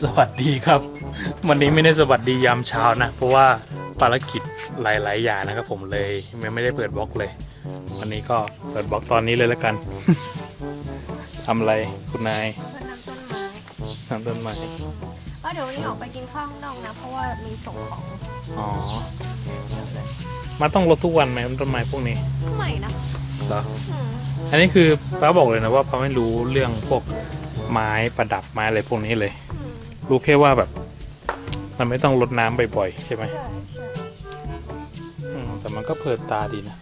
สวัสดีครับ วันนี้ไม่ได้สวัสดียามเช้านะ เพราะว่าภารกิจหลาย ๆ อย่างนะครับผมเลยยังไม่ได้เปิดบล็อกเลย วันนี้ก็เปิดบล็อกตอนนี้เลยแล้วกัน ทำอะไรคุณนายเพื่อนนำต้นไม้ทำต้นไม้ก็เดี๋ยววันนี้ออกไปกินข้าวข้างนอกนะ เพราะว่ามีส่งของอ๋อ เยอะเลยมาต้องรดทุกวันไหมต้นไม้พวกนี้ใหม่นะเหรอ อืมอันนี้คือป้าบอกเลยนะว่าป้าไม่รู้เรื่องพวก ไม้ประดับไม้อะไรพวกนี้เลยอืมรู้แค่ว่าแบบ มันไม่ต้องรดน้ำบ่อยๆ ใช่ไหมใช่ใช่อืมแต่มันก็เพลินตาดีนะ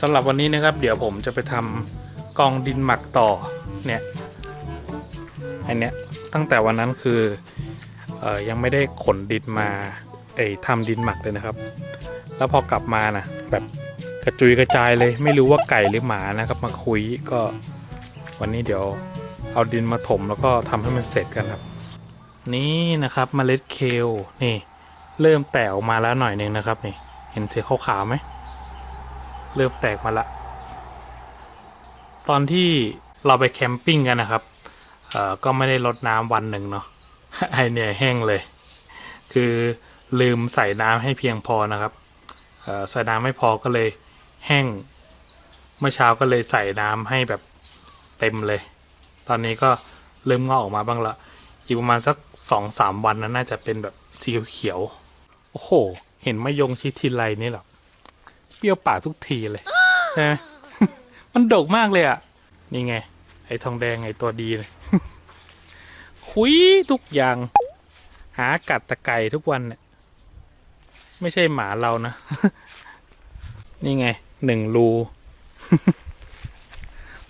สำหรับวันนี้นะครับ เดี๋ยวผมจะไปทำกองดินหมักต่อเนี่ยอันเนี้ยตั้งแต่วันนั้นคือเออยังไม่ได้ขนดินมาเอ้ยทำดินหมักเลยนะครับ แล้วพอกลับมานะแบบกระจุยกระจายเลย ไม่รู้ว่าไก่หรือหมานะครับ มาคุยก็วันนี้เดี๋ยว เอาดินมาถมแล้วก็ทำให้มันเสร็จกันครับ นี่นะครับเมล็ดเคลนี่ เริ่มแตกออกมาแล้วหน่อยหนึ่งนะครับนี่เห็นสีขาวๆไหมเริ่มแตกมาละ ตอนที่เราไปแคมปิ้งกันนะครับเอ่อก็ไม่ได้รดน้ำวันหนึ่งเนาะไอเนี่ยแห้งเลย คือลืมใส่น้ำให้เพียงพอนะครับเอ่อใส่น้ำไม่พอก็เลยแห้งเมื่อเช้าก็เลยใส่น้ำให้แบบเต็มเลย ตอนนี้ก็เริ่มงอกออกมาบ้างละ อีกประมาณสักสองสามวันนั้นน่าจะเป็นแบบสีเขียวโอ้โห เห็นมะยงชิดทีไรนี่หรอเปรี้ยวปากทุกทีเลยใช่ไหมมันดกมากเลยอะ นี่ไง ไอ้ทองแดงไอ้ตัวดีเลยคุยทุกอย่าง หากัดตะไก่ทุกวันเนี่ยไม่ใช่หมาเรานะ นี่ไงหนึ่งรู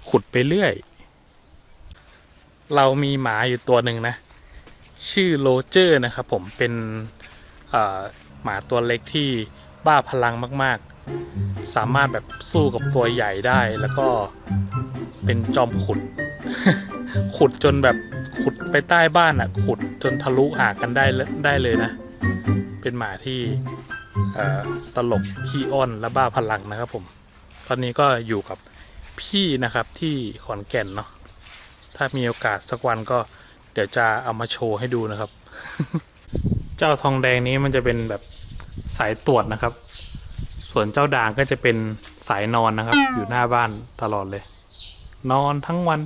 ขุดไปเรื่อย เรามีหมาอยู่ตัวหนึ่งนะ ชื่อโรเจอร์นะครับผมเป็นหมาตัวเล็กที่บ้าพลังมาก ๆ สามารถแบบสู้กับตัวใหญ่ได้แล้วก็เป็นจอมขุด ขุดจนแบบขุดไปใต้บ้านอะ ขุดจนทะลุหากันได้ได้เลยนะ เป็นหมาที่ตลกขี้อ้อนและบ้าพลังนะครับผม ตอนนี้ก็อยู่กับพี่นะครับที่ขอนแก่นเนาะ ถ้ามีโอกาสสักวันก็เดี๋ยวจะเอามาโชว์ให้ดูนะครับ เจ้าทองแดงนี้มันจะเป็นแบบสายตรวจนะครับ ส่วนเจ้าด่างก็จะเป็นสายนอนนะครับ อยู่หน้าบ้านตลอดเลย นอนทั้งวัน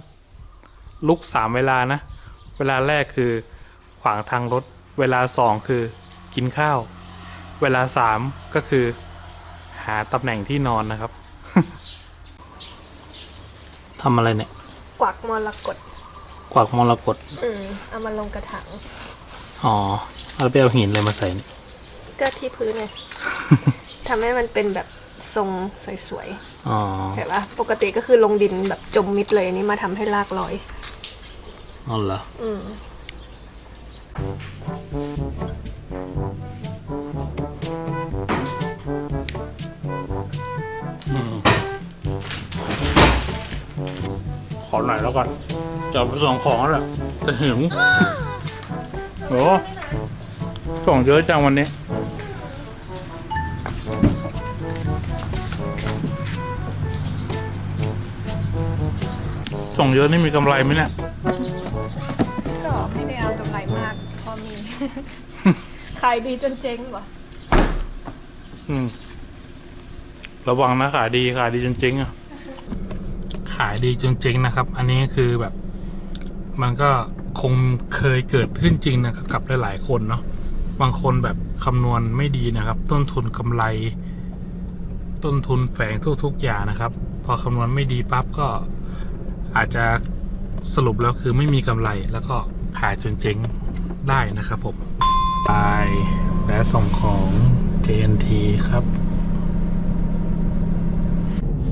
ลุกสามเวลานะ เวลาแรกคือขวางทางรถ เวลาสองคือกินข้าว เวลาสามก็คือหาตำแหน่งที่นอนนะครับทำอะไรเนี่ย กวักมรกตกวักมรกตอืมเอามาลงกระถางอ๋อเอาไปเอาหินอะไรมาใส่เนี่ยก็ที่พื้นไง ทำให้มันเป็นแบบทรงสวยอ๋อๆเห็นปะปกติก็คือลงดินแบบจมมิดเลยอันนี้มาทำให้รากลอยอ๋อเหรออืม ขอหน่อยแล้วกันจะเอาไปส่งของแล้วแหละแต่หิวโอ้ส่งเยอะจังวันนี้ส่งเยอะนี่มีกำไรไหมเนี่ยก็ไม่ได้เอากำไรมาก พอมี ขายดีจนเจ๊งว่ะอืม ระวังนะขายดีขายดีจนเจ๊งอะ ขายดีจนเจ๊งนะครับ อันนี้คือแบบ มันก็คงเคยเกิดขึ้นจริงนะครับกับหลายๆคนเนาะบางคนแบบคำนวณไม่ดีนะครับ ต้นทุนกำไร ต้นทุนแฝงทุกๆอย่างนะครับ พอคำนวณไม่ดีปั๊บก็อาจจะสรุปแล้วคือไม่มีกำไรแล้วก็ขายจนเจ๊งได้นะครับผมไปและส่งของ JNT ครับ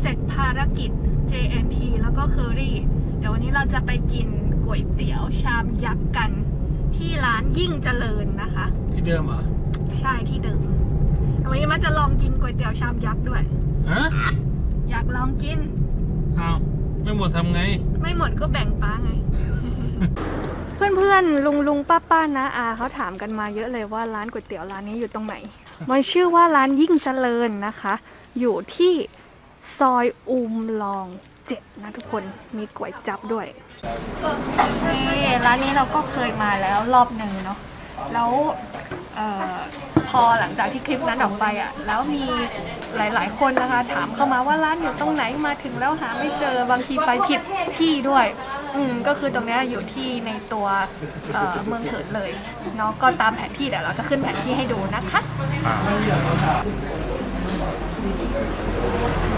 เสร็จภารกิจ JNT แล้วก็เคอรี่ เดี๋ยววันนี้เราจะไปกินก๋วยเตี๋ยวชามยักษ์กันที่ร้านยิ่งเจริญนะคะ ที่เดิมเหรอ ใช่ที่เดิมวันนี้มันจะลองกินก๋วยเตี๋ยวชามยักษ์ด้วย ฮะ อยากลองกิน อ้าว ไม่หมดทำไง ไม่หมดก็แบ่งป้าไง เพื่อนๆลุงลุงป้าป้านะอาเขาถามกันมาเยอะเลยว่าร้านก๋วยเตี๋ยวร้านนี้อยู่ตรงไหน มันชื่อว่าร้านยิ่งเจริญนะคะ อยู่ที่ ซอยอุมลองเจ็ดนะทุกคนมีก๋วยจับด้วยนี่ร้านนี้เราก็เคยมาแล้วรอบหนึ่งเนาะแล้วออพอหลังจากที่คลิปนั้นออกไปอะ แล้วมีหลาย ๆ คนนะคะ ถามเข้ามาว่าร้านอยู่ตรงไหนมาถึงแล้วหาไม่เจอบางทีไปผิดที่ด้วย อืมก็คือตรงนี้อยู่ที่ในตัวเเมืองเถิดเลยเนาะก็ตามแผนที่เดี๋ยวเราจะขึ้นแผนที่ให้ดูนะคะ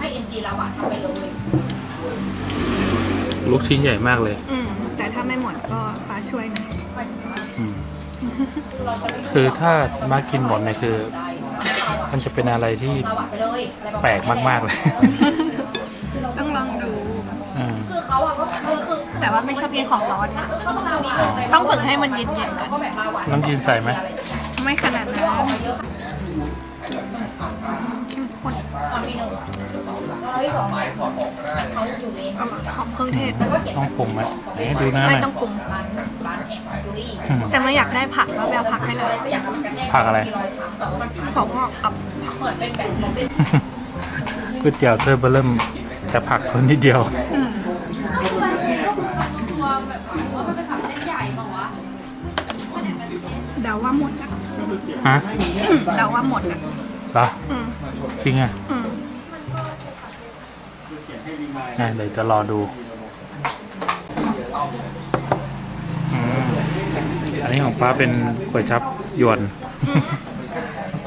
เขาให้ NG เราอะทำไปเลยลูกชิ้นใหญ่มากเลย อืม แต่ถ้าไม่หมดก็ป้าช่วยนะอืม คือถ้ามากินหมดเนี่ยคือ มันจะเป็นอะไรที่เราอะไปเลยอะไรประมาณแปลกมากๆเลย ต้องลองดู อืม คือเขาอะก็คือคือแต่ว่าไม่ชอบกินของร้อนนะ ก็ต้องเอานิดนึงเลยต้องฝึกให้มันเย็นๆก่อน ก็แบบเราอะน้ำจีนใส่ไหม ไม่ขนาดนั้นเข้มข้นตอนที่หนึ่ง แล้วที่สองเขาอยู่เองอร่อยหอมเครื่องเทศแล้วก็เขียนต้องปรุงไหมไหนดูหน้าหไม่น่อยต้องปรุง ร้านร้านแห่งจูรี่อืมแต่ไม่อยากได้ผักแล้วแววผักให้เลยก็อยากทำกันแน่ผักอะไร มีรอยช้ำแต่ว่ามันถั่วงอกกับเหมือนเป็นแบบของเป็นก๋วยเตี๋ยวเธอเบอร์เริ่มแต่ผักเพิ่มนิดเดียว อืมก็คือมันก็คือเขาตัวแบบว่ามันเป็นผักเส้นใหญ่เปล่าวะเดาว่าหมดอะฮะเดาว่าหมดอะเหรออืมจริงอะอืม งั้นเดี๋ยวจะรอดูอืมอันนี้ของป้าเป็นก๋วยจับยวน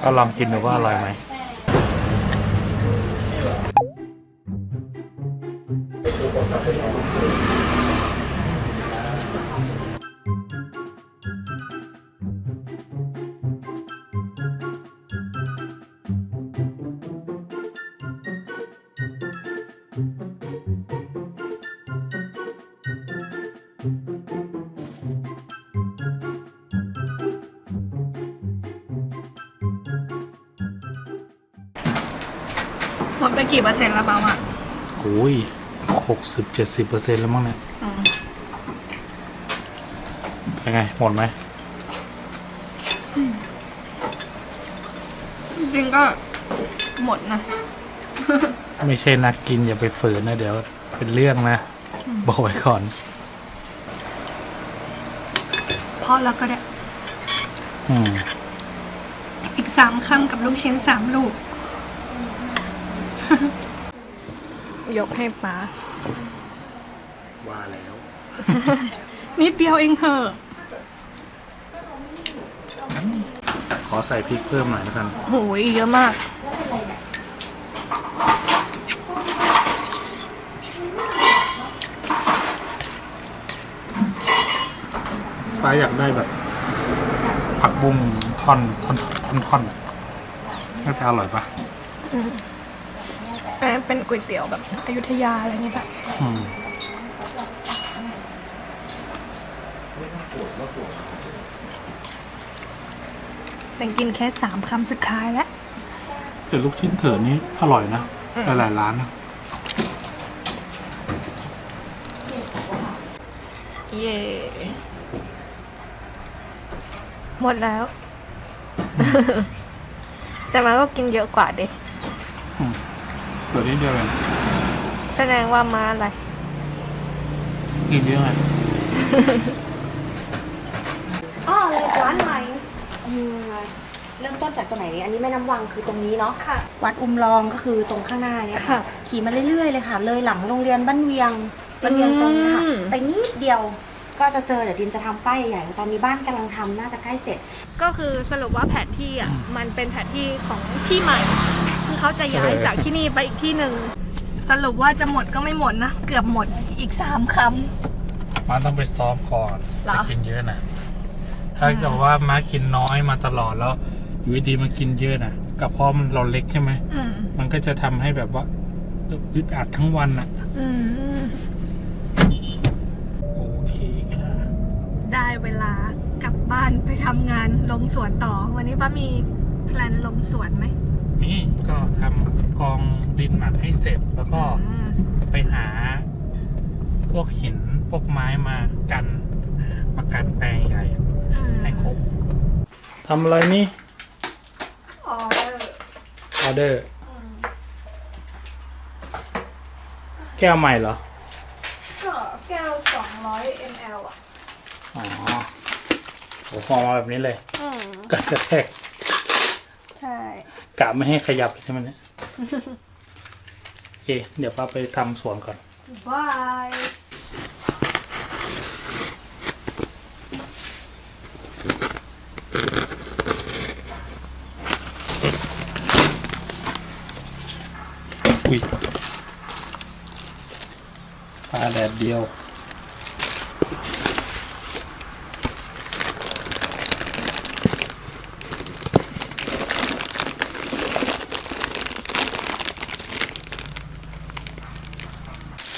ก็ลองกินดูว่าอร่อยไหมห กี่เปอร์เซ็นต์แล้วเปล่าอะโอ้ยหกสิบเจ็ดสิบเปอร์เซ็นต์แล้วมั้งเนี่ยอืมเป็นไง หมดไหมจริงๆก็หมดนะ ไม่ใช่นักกินอย่าไปฝืนนะ เดี๋ยว เป็นเรื่องนะ บอกไว้ก่อน พอแล้วก็ได้ อืม อีกสามคำกับลูกชิ้นสามลูก ยกให้ป้า ว่าแล้ว นิดเดียวเองเถอะ ขอใส่พริกเพิ่มหน่อยแล้วกัน โหยเยอะมาก ป้าอยากได้แบบ ผักบุ้งท่อนท่อนท่อนท่อนอะน่าจะอร่อยปะอันนั้น เป็นก๋วยเตี๋ยวแบบอยุธยาอะไรเงี้ยแบบอืมแต่กินแค่สามคำสุดท้ายแล้วแต่ลูกชิ้นเถื่อนนี้อร่อยนะ หลายๆร้านนะเย่หมดแล้ว แต่มาก็กินเยอะกว่าเด็ เถื่อนนิดเดียวเองแสดงว่ามาอะไร กินเยอะไง อ๋อเลยร้านใหม่อืมเริ่มต้นจากตรงไหนดีอันนี้แม่น้ำวังคือตรงนี้เนาะ ค่ะ วัดอุมรองก็คือตรงข้างหน้าเนี่ยค่ะ ขี่มาเรื่อยๆเลยค่ะ เลยหลังโรงเรียนบ้านเวียงบ้านเวียงตรงนี้ค่ะ อืม ไปนิดเดียว ก็จะเจอเดี๋ยวดินจะทำป้ายใหญ่ตอนนี้บ้านกำลังทำน่าจะใกล้เสร็จ ก็คือสรุปว่าแผนที่อะมันเป็นแผนที่ของที่ใหม่คือ เขาจะย้ายจากที่นี่ไปอีกที่หนึ่ง สรุปว่าจะหมดก็ไม่หมดนะ เกือบหมดอีกสามคมาต้องไปซ้อมก่อนเหรอไปกินเยอะนะถ้าเกิดว่ามากินน้อยมาตลอดแล้วอยู่ดีๆมากินเยอะนะกระเพาะมันเราเล็กใช่ไหมำอืมมันก็จะทำให้แบบว่าอึดอัดทั้งวันอะ อืม โอเคค่ะได้เวลากลับบ้านไปทำงานลงสวนต่อ วันนี้ป้ามีแพลนลงสวนไหม นี่ก็ทำกองดินหมักให้เสร็จแล้วก็อืมไปหา พวกหินพวกไม้มากันมากันแปลงใหญ่อืมให้ครบทำอะไรนี่ออเดอร์ออเดอร์ แก้วใหม่เหรอ ก็แก้ว 200 ml อะ อ๋อโหฟองมาแบบนี้เลยอืมกระแทกใช่กะไม่ให้ขยับใช่ไหมเนี่ยโอเคเดี๋ยวป้าไปทำสวนก่อน บายอุ้ยปลาแดดเดียว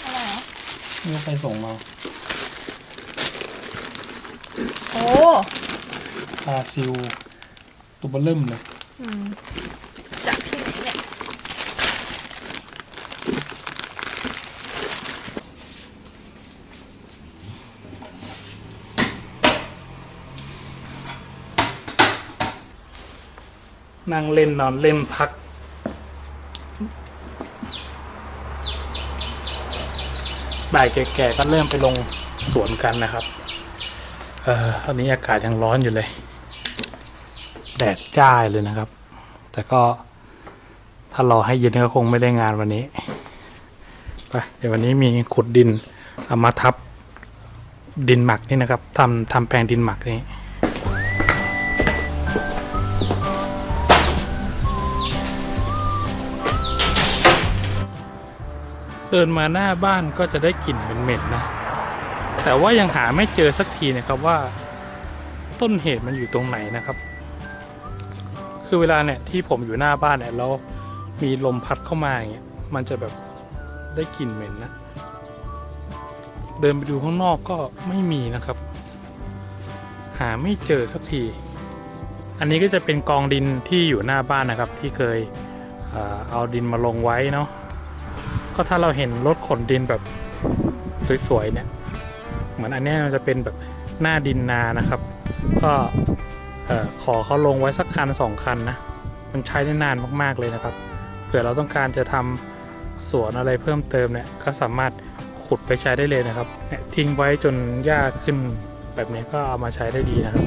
อะไรเหรอ นี่ใครส่งมา โอ้ ปลาซิวตัวเบอร์เริ่มเลยจากที่ไหนเนี่ยนั่งเล่นนอนเล่นพักบ่ายแก่ๆก็เริ่มไปลงสวนกันนะครับ เอ่อตอนนี้อากาศยังร้อนอยู่เลย แดดจ้าเลยนะครับ แต่ก็ถ้ารอให้เย็นก็คงไม่ได้งานวันนี้ไปเดี๋ยววันนี้มีขุดดินเอามาทับดินหมักนี่นะครับทำทำแปลงดินหมักนี่เดินมาหน้าบ้านก็จะได้กลิ่นเหม็นๆนะ แต่ว่ายังหาไม่เจอสักทีนะครับว่า ต้นเหตุมันอยู่ตรงไหนนะครับ คือเวลาเนี่ยที่ผมอยู่หน้าบ้านเนี่ยแล้วมีลมพัดเข้ามาอย่างเงี้ยมันจะแบบได้กลิ่นเหม็นนะ เดินไปดูข้างนอกก็ไม่มีนะครับ หาไม่เจอสักที อันนี้ก็จะเป็นกองดินที่อยู่หน้าบ้านนะครับ ที่เคยเอาดินมาลงไว้เนาะก็ถ้าเราเห็นรถขนดินแบบสวยๆเนี่ย เหมือนอันนี้มันจะเป็นแบบหน้าดินนานะครับ ก็ ออขอเขาลงไว้สักคันสองคันนะมันใช้ได้นานมากๆเลยนะครับเผื่อเราต้องการจะทำสวนอะไรเพิ่มเติมเนี่ยก็สามารถขุดไปใช้ได้เลยนะครับทิ้งไว้จนหญ้าขึ้นแบบนี้ก็เอามาใช้ได้ดีนะครับ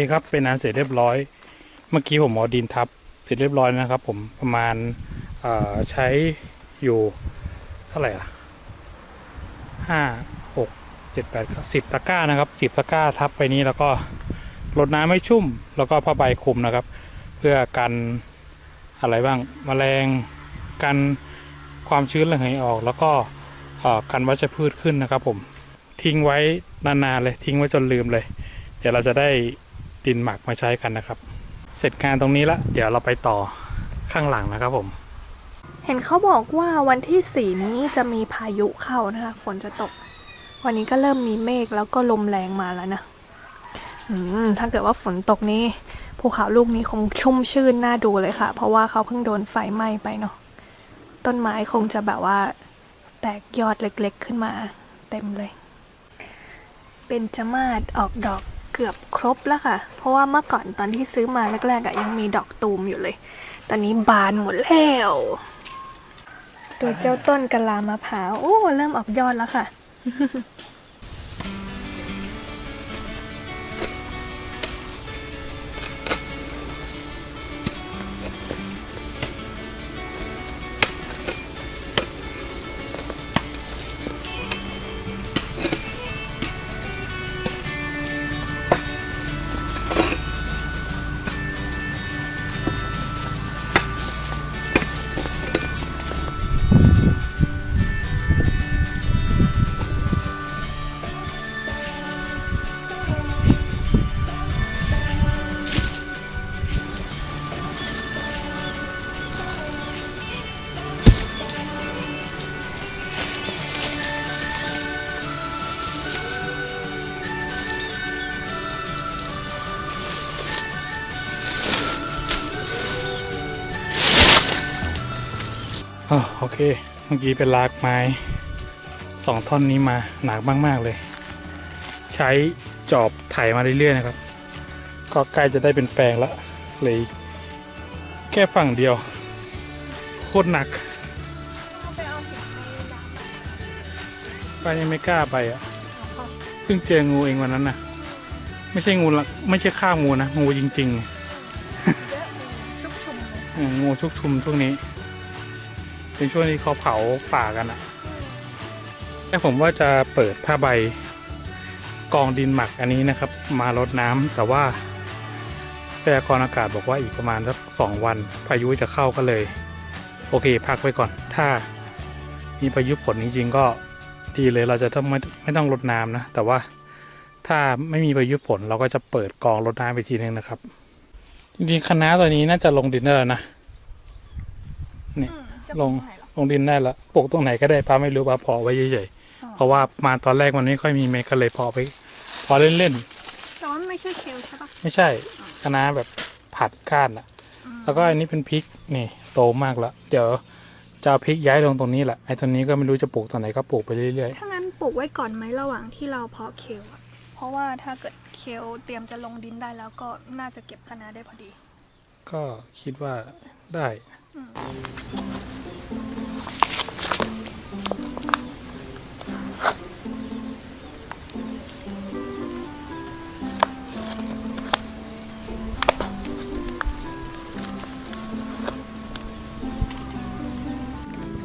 คครับเป็นอันเสร็จเรียบร้อย เมื่อกี้ผมเอาดินทับเสร็จเรียบร้อยนะครับ ผมประมาณใช้อยู่เท่าไหร่อะห้าหกเจ็ดแปดสิบตะกร้านะครับสิบตะกร้าทับไปนี้แล้วก็รดน้ำให้ชุ่ม แล้วก็ผ้าใบคลุมนะครับ เพื่อกันอะไรบ้างแมลงกันความชื้นระเหยออก แล้วก็กันวัชพืชขึ้นนะครับ ผมทิ้งไว้นานๆเลยทิ้งไว้จนลืมเลย เดี๋ยวเราจะได้ ดินหมักมาใช้กันนะครับ เสร็จงานตรงนี้ละ เดี๋ยวเราไปต่อข้างหลังนะครับผม เห็นเขาบอกว่าวันที่สี่นี้จะมีพายุเข้านะคะฝนจะตก วันนี้ก็เริ่มมีเมฆแล้วก็ลมแรงมาแล้วนะอืมถ้าเกิดว่าฝนตกนี้ภูเขาลูกนี้คงชุ่มชื่นน่าดูเลยค่ะ เพราะว่าเขาเพิ่งโดนไฟไหม้ไปเนาะต้นไม้คงจะแบบว่า แตกยอดเล็กๆขึ้นมา เต็มเลย เป็นจมาศออกดอก เกือบครบแล้วค่ะ เพราะว่าเมื่อก่อนตอนที่ซื้อมาแรกๆอะยังมีดอกตูมอยู่เลย ตอนนี้บานหมดแล้วตัวเจ้าต้นกะลามะพร้าวโอ้เริ่มออกยอดแล้วค่ะ เค เมื่อกี้เป็นลากไม้สองท่อนนี้มาหนักมาก ๆ เลย ใช้จอบไถมาเรื่อย ๆ นะครับ ก็ใกล้จะได้เป็นแปลงละเลยแค่ฝั่งเดียว โคตรหนักป้ายังไม่กล้าไปอะเพิ่งเจองูเองวันนั้นนะไม่ใช่งูละไม่ใช่ข้าบงูนะ งูจริงๆเอองูชุกชุมช่วงนี้ เป็นช่วงที่เขาเผาป่ากันอะแต่ผมว่าจะเปิดผ้าใบกองดินหมักอันนี้นะครับ มารดน้ำแต่ว่าพยากรณ์อากาศบอกว่าอีกประมาณสักสองวันพายุจะเข้าก็เลย โอเค พักไว้ก่อน ถ้ามีพายุฝนจริงๆก็ดีเลยเราจะต้องไม่ไม่ต้องรดน้ำนะ แต่ว่าถ้าไม่มีพายุฝนเราก็จะเปิดกองรดน้ำไปทีนึงนะครับจริงๆคณะตัวนี้น่าจะลงดินได้แล้วนะนี่ ลงลงดินได้แล้วปลูกตรงไหนก็ได้ป้าไม่รู้ป้าเพอไว้เฉยอ๋อๆเพราะว่ามาตอนแรกมันไม่ค่อยมีเมฆก็เลยเพอไปเพอเล่นแต่ว่าไม่ใช่เคลใช่ปะๆไม่ใช่คะน้าแบบผัดก้านอะแล้วก็อันนี้เป็นพริกนี่โตมากแล้วเดี๋ยวจะเอาพริกย้ายลงตรงนี้แหละไอ้ตรงนี้ก็ไม่รู้จะปลูกตรงไหนก็ปลูกไปเรื่อยถ้างั้นปลูกไว้ก่อนไหมระหว่างที่เราเพาะเคลอะเพราะว่าถ้าเกิดเคลเตรียมจะลงดินได้แล้วก็น่าจะเก็บคะน้าได้พอดีๆก็คิดว่าได้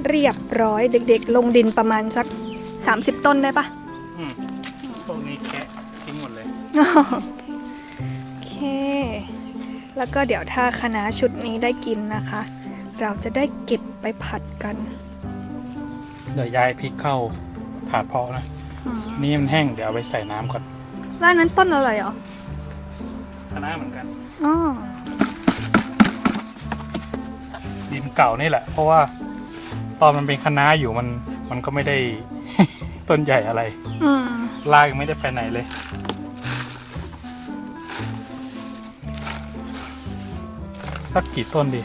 เรียบร้อยเด็กๆ ลงดินประมาณสัก 30 ต้นได้ปะอืมพวกนี้แคะทิ้งหมดเลย โอเค แล้วก็เดี๋ยวถ้าคณะชุดนี้ได้กินนะคะ เราจะได้เก็บไปผัดกัน เดี๋ยวย้ายพริกเข้า ถาดเพาะนะนี่มันแห้งเดี๋ยวเอาไปใส่น้ำก่อนแล้วอันนั้นต้นอะไรเหรอคะน้าเหมือนกัน อ๋อดินเก่านี่แหละ เพราะว่าตอนมันเป็นคะน้าอยู่มันมันก็ไม่ได้ ต้นใหญ่อะไร อืมลากยังไม่ได้ไปไหนเลย สักกี่ต้นดี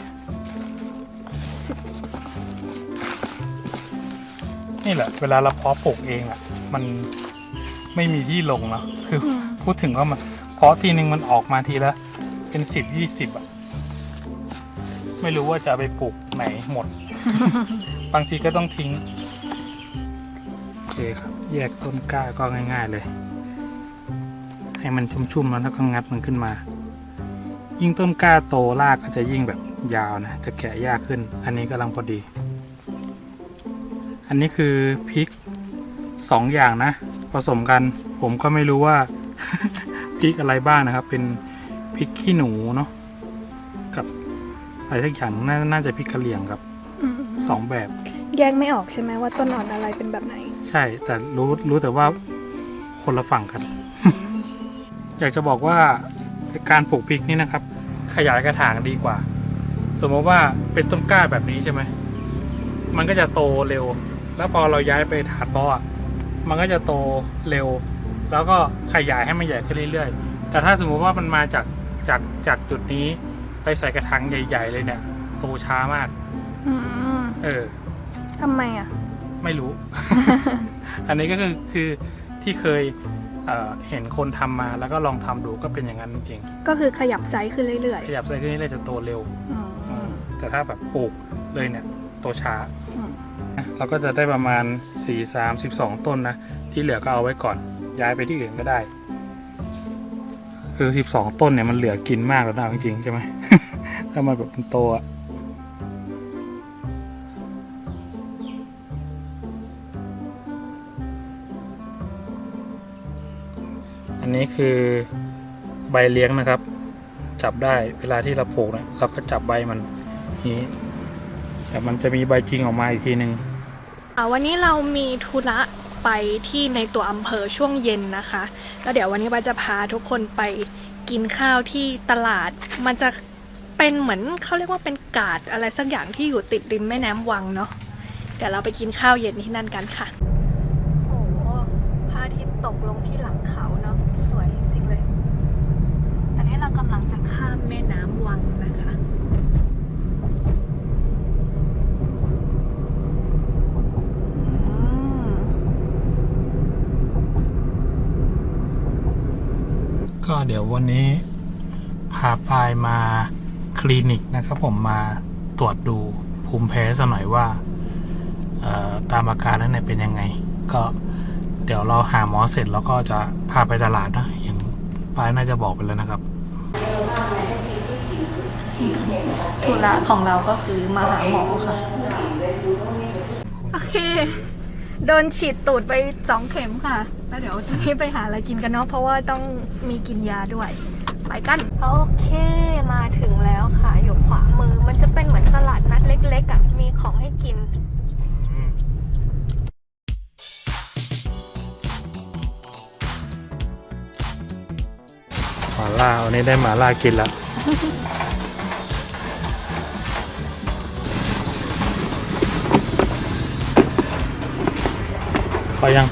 นี่แหละ เวลาเราเพาะปลูกเองอะ่ะ มันไม่มีที่ลงเนาะคืออมพูดถึงว่ามันเพาะทีนึงมันออกมาทีละเป็นสิบยี่สิบอะ ไม่รู้ว่าจะเอาไปปลูกไหนหมด บางทีก็ต้องทิ้ง โอเคครับ แยกต้นกล้าก็ง่าย ๆ เลย ให้มันชุ่มๆแล้วแล้วก็งัดมันขึ้นมา ยิ่งต้นกล้าโตรากก็จะยิ่งแบบยาวนะ จะแกะยากขึ้น อันนี้กำลังพอดีอั นนี้คือพริกสองอย่างนะ ผสมกันผมก็ไม่รู้ว่าพริกอะไรบ้างนะครับ เป็นพริกขี้หนูเนาะกับอะไรสักอย่างน่าน่าจะพริกกะเหรี่ยงกับอืมสองแบบ แยกไม่ออกใช่ไหมว่าต้นอ่อนอะไรเป็นแบบไหน ใช่แต่รู้รู้แต่ว่าคนละฝั่งกัน อยากจะบอกว่าการปลูกพริกนี่นะครับ ขยายกระถางดีกว่า สมมติว่าเป็นต้นกล้าแบบนี้ใช่ไหมมันก็จะโตเร็ว แล้วพอเราย้ายไปถาดเพาะอะมันก็จะโตเร็ว แล้วก็ขยายให้มันใหญ่ขึ้นเรื่อยๆ แต่ถ้าสมมุติว่ามันมาจากจากจากจุดนี้ไปใส่กระถางใหญ่ ๆ เลยเนี่ย โตช้ามาก อืมเออ ทำไมอะ ไม่รู้ อันนี้ก็คือคือที่เคยเอ่อเห็นคนทำมาแล้วก็ลองทำดูก็เป็นอย่างนั้นจริงก็คือขยับไซส์ขึ้นเรื่อยๆขยับไส้ขึ้นนี่เลยจะโตเร็วๆอืมอืม แต่ถ้าแบบปลูกเลยเนี่ย โตช้าอืม เราก็จะได้ประมาณ 4 3 12 ต้นนะ ที่เหลือก็เอาไว้ก่อน ย้ายไปที่อื่นก็ได้ คือ 12 ต้นเนี่ยมันเหลือกินมากแล้วนะจริงๆใช่ไหม ถ้ามันแบบมันโตอะอันนี้คือใบเลี้ยงนะครับ จับได้เวลาที่เราปลูกเนี่ยเราก็จับใบมันนี้ แต่มันจะมีใบจริงออกมาอีกทีหนึ่งอ่าวันนี้เรามีธุระไปที่ในตัวอำเภอช่วงเย็นนะคะแล้วเดี๋ยววันนี้บาจะพาทุกคนไปกินข้าวที่ตลาด มันจะเป็นเหมือนเขาเรียกว่าเป็นกาดอะไรสักอย่างที่อยู่ติดริมแม่น้ำวังเนาะเดี๋ยวเราไปกินข้าวเย็นที่นั่นกันค่ะ โอ้โหพระอาทิตย์ตกลงที่หลังเขาเนาะสวยจริงๆเลย ตอนนี้เรากำลังจะข้ามแม่น้ำวังนะคะ ก็เดี๋ยววันนี้พาปายมาคลินิกนะครับผมมาตรวจดูภูมิแพ้สักหน่อยว่าเอ่อตามอาการนั้นเนี่ยเป็นยังไง ก็เดี๋ยวเราหาหมอเสร็จแล้วก็จะพาไปตลาดนะอย่างปายน่าจะบอกไปแล้วนะครับธุระของเราก็คือมาหาหมอค่ะ โอเค โดนฉีดตูดไปสองเข็มค่ะ แล้วเดี๋ยวทีนี้ไปหาอะไรกินกันเนาะเพราะว่าต้องมีกินยาด้วย ไปกัน โอเคมาถึงแล้วค่ะ อยู่ขวามือมันจะเป็นเหมือนตลาดนัดเล็กๆอะ่ะมีของให้กินหมาล่าวันนี้ได้หมาล่ากินแล้วขอยัง